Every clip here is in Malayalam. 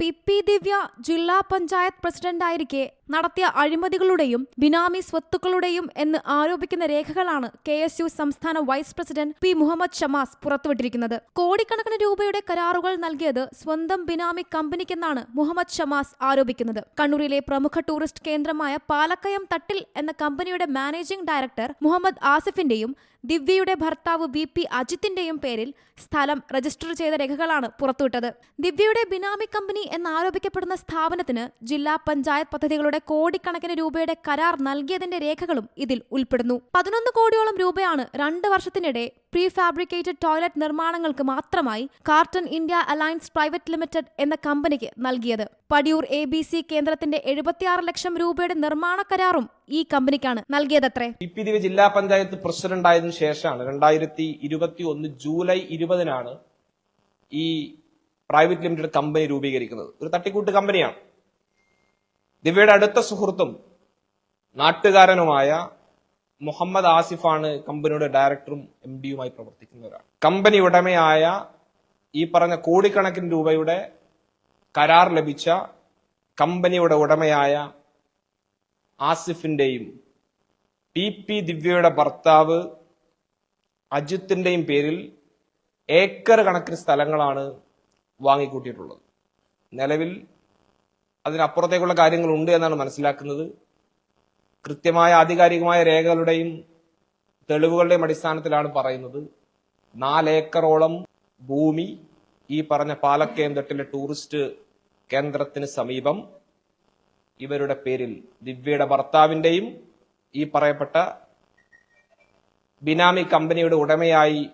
പി ദിവ്യ ജില്ലാ പഞ്ചായത്ത് പ്രസിഡന്റായിരിക്കെ നടത്തിയ അഴിമതികളുടെയും ബിനാമി സ്വത്തുക്കളുടെയും എന്ന് ആരോപിക്കുന്ന രേഖകളാണ് കെ എസ് യു സംസ്ഥാന vice president P Muhammad Shamas പുറത്തുവിട്ടിരിക്കുന്നത്. കോടിക്കണക്കിന് രൂപയുടെ കരാറുകൾ നൽകിയത് സ്വന്തം ബിനാമി കമ്പനിക്കെന്നാണ് മുഹമ്മദ് ഷമാസ് ആരോപിക്കുന്നത്. കണ്ണൂരിലെ പ്രമുഖ ടൂറിസ്റ്റ് കേന്ദ്രമായ പാലക്കയം തട്ടിൽ എന്ന കമ്പനിയുടെ മാനേജിംഗ് ഡയറക്ടർ മുഹമ്മദ് ആസിഫിന്റെയും ദിവ്യയുടെ ഭർത്താവ് വി പി അജിത്തിന്റെയും പേരിൽ സ്ഥലം രജിസ്റ്റർ ചെയ്ത രേഖകളാണ് പുറത്തുവിട്ടത്. ദിവ്യയുടെ ബിനാമി കമ്പനി എന്നാരോപിക്കപ്പെടുന്ന സ്ഥാപനത്തിന് ജില്ലാ പഞ്ചായത്ത് പദ്ധതികളുടെ കോടിക്കണക്കിന് രൂപയുടെ കരാർ നൽകിയതിന്റെ രേഖകളും ഇതിൽ ഉൾപ്പെടുന്നു. പതിനൊന്ന് കോടിയോളം രൂപയാണ് രണ്ട് വർഷത്തിനിടെ പ്രീ ഫാബ്രിക്കേറ്റഡ് ടോയ്ലറ്റ് നിർമ്മാണങ്ങൾക്ക് മാത്രമായി carton India alliance private limited എന്ന കമ്പനിക്ക് നൽകിയത്. പടിയൂർ എ ബി സി കേന്ദ്രത്തിന്റെ എഴുപത്തിയാറ് ലക്ഷം രൂപയുടെ നിർമ്മാണ കരാറും ഈ കമ്പനിക്കാണ് നൽകിയതത്രേ. ഇപ്പിതിവ് ജില്ലാ പഞ്ചായത്ത് പ്രസിഡന്റ് ആയതിനു ശേഷമാണ് രണ്ടായിരത്തി ഇരുപത്തി ഒന്ന് ജൂലൈ ഇരുപതിനാണ് ഈ പ്രൈവറ്റ് ലിമിറ്റഡ് കമ്പനി രൂപീകരിക്കുന്നത്. ഒരു തട്ടിക്കൂട്ട് കമ്പനിയാണ്. ദിവ്യയുടെ അടുത്ത സുഹൃത്തും നാട്ടുകാരനുമായ മുഹമ്മദ് ആസിഫാണ് കമ്പനിയുടെ ഡയറക്ടറും എം ഡിയുമായി പ്രവർത്തിക്കുന്ന ഒരാൾ കമ്പനി ഉടമയായ ഈ പറഞ്ഞ കോടിക്കണക്കിന് രൂപയുടെ കരാർ ലഭിച്ച കമ്പനിയുടെ ഉടമയായ ആസിഫിന്റെയും പി പി ദിവ്യയുടെ ഭർത്താവ് അജിത്തിന്റെയും പേരിൽ ഏക്കർ കണക്കിന് സ്ഥലങ്ങളാണ് വാങ്ങിക്കൂട്ടിയിട്ടുള്ളത്. നിലവിൽ അതിനപ്പുറത്തേക്കുള്ള കാര്യങ്ങളുണ്ട് എന്നാണ് മനസ്സിലാക്കുന്നത്. കൃത്യമായ ആധികാരികമായ രേഖകളുടെയും തെളിവുകളുടെയും അടിസ്ഥാനത്തിലാണ് പറയുന്നത്. നാലേക്കറോളം ഭൂമി ഈ പറഞ്ഞ പാലക്കയം തട്ടിലെ ടൂറിസ്റ്റ് കേന്ദ്രത്തിന് സമീപം. ഇവരുടെ പേരിൽ ദിവ്യയുടെ ഭർത്താവിന്റെയും ഈ പറയപ്പെട്ട ബിനാമി കമ്പനിയുടെ ഉടമയായി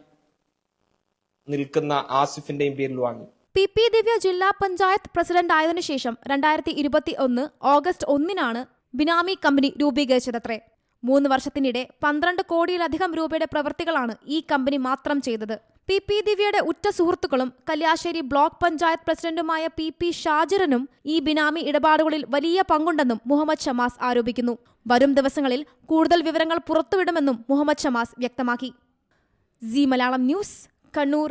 നിൽക്കുന്ന ആസിഫിന്റെയും പേരിൽ വാങ്ങി. പി പി ദിവ്യ ജില്ലാ പഞ്ചായത്ത് പ്രസിഡന്റ് ആയതിനു ശേഷം രണ്ടായിരത്തി ഇരുപത്തി ഒന്ന് ഓഗസ്റ്റ് ഒന്നിനാണ് ബിനാമി കമ്പനി രൂപീകരിച്ചതത്രേ. മൂന്ന് വർഷത്തിനിടെ പന്ത്രണ്ട് കോടിയിലധികം രൂപയുടെ പ്രവൃത്തികളാണ് ഈ കമ്പനി മാത്രം ചെയ്തത്. പി പി ദിവ്യയുടെ ഉറ്റ സുഹൃത്തുക്കളും കല്യാശ്ശേരി ബ്ലോക്ക് പഞ്ചായത്ത് പ്രസിഡന്റുമായ പി പി ഷാജിറിനും ഈ ബിനാമി ഇടപാടുകളിൽ വലിയ പങ്കുണ്ടെന്നും മുഹമ്മദ് ഷമാസ് ആരോപിക്കുന്നു. വരും ദിവസങ്ങളിൽ കൂടുതൽ വിവരങ്ങൾ പുറത്തുവിടുമെന്നും മുഹമ്മദ് ഷമാസ് വ്യക്തമാക്കി. C Malayalam news Kannur.